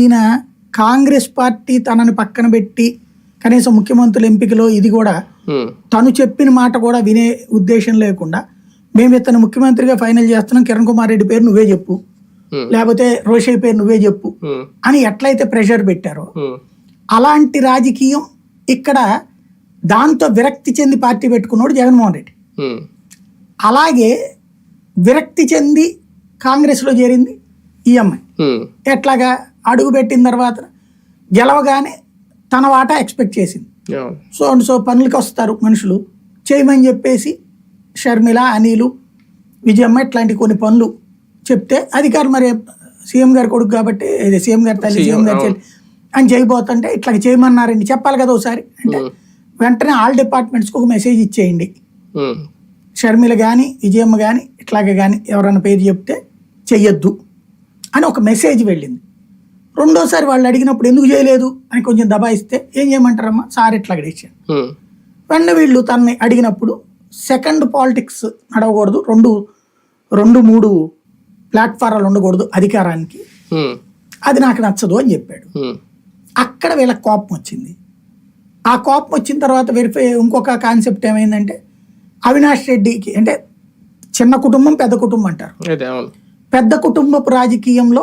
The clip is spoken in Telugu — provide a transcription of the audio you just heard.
ఈయన కాంగ్రెస్ పార్టీ తనని పక్కన పెట్టి కనీసం ముఖ్యమంత్రుల ఎంపికలో ఇది కూడా తను చెప్పిన మాట కూడా వినే ఉద్దేశం లేకుండా మేము ఇతను ముఖ్యమంత్రిగా ఫైనల్ చేస్తున్నాం కిరణ్ కుమార్ రెడ్డి పేరు నువ్వే చెప్పు. లేకపోతే రోషయ్య పేరు నువ్వే చెప్పు అని ఎట్లయితే ప్రెషర్ పెట్టారో అలాంటి రాజకీయం ఇక్కడ దాంతో విరక్తి చెంది పార్టీ పెట్టుకున్నాడు జగన్మోహన్ రెడ్డి. అలాగే విరక్తి చెంది కాంగ్రెస్లో చేరింది ఈ అమ్మాయి. ఉమ్, ఎట్లాగా? అడుగు పెట్టిన తర్వాత గెలవగానే తన వాటా ఎక్స్పెక్ట్ చేసింది. సో అండ్ సో పనులకి వస్తారు మనుషులు. చేయమని చెప్పేసి షర్మిల అనిలు విజయమ్మ ఇట్లాంటి కొన్ని పనులు చెప్తే అధికారులు మరి సీఎం గారి కొడుకు కాబట్టి సీఎం గారి తల్లి సీఎం గారి చెల్లి అని చేయబోతుంటే ఇట్లా చేయమన్నారండి. చెప్పాలి కదా ఒకసారి. అంటే వెంటనే ఆల్ డిపార్ట్మెంట్స్కి ఒక మెసేజ్ ఇచ్చేయండి. షర్మిల కానీ విజయమ్మ కానీ ఇట్లాగే కానీ ఎవరైనా పేరు చెప్తే చెయ్యొద్దు అని ఒక మెసేజ్ వెళ్ళింది. రెండోసారి వాళ్ళు అడిగినప్పుడు ఎందుకు చేయలేదు అని కొంచెం దబాయిస్తే ఏం చేయమంటారమ్మా? సార్ ఇట్లా అడిగాను ఉమ్, వెంటనే వీళ్ళు తనని అడిగినప్పుడు సెకండ్ పాలిటిక్స్ నడవకూడదు రెండు రెండు మూడు ప్లాట్ఫారాలు ఉండకూడదు అధికారానికి. అది నాకు నచ్చదు అని చెప్పాడు. అక్కడ వీళ్ళకి కోపం వచ్చింది. ఆ కోపం వచ్చిన తర్వాత వెరిఫై ఇంకొక కాన్సెప్ట్ ఏమైందంటే అవినాష్ రెడ్డికి అంటే చిన్న కుటుంబం పెద్ద కుటుంబం అంటారు. పెద్ద కుటుంబపు రాజకీయంలో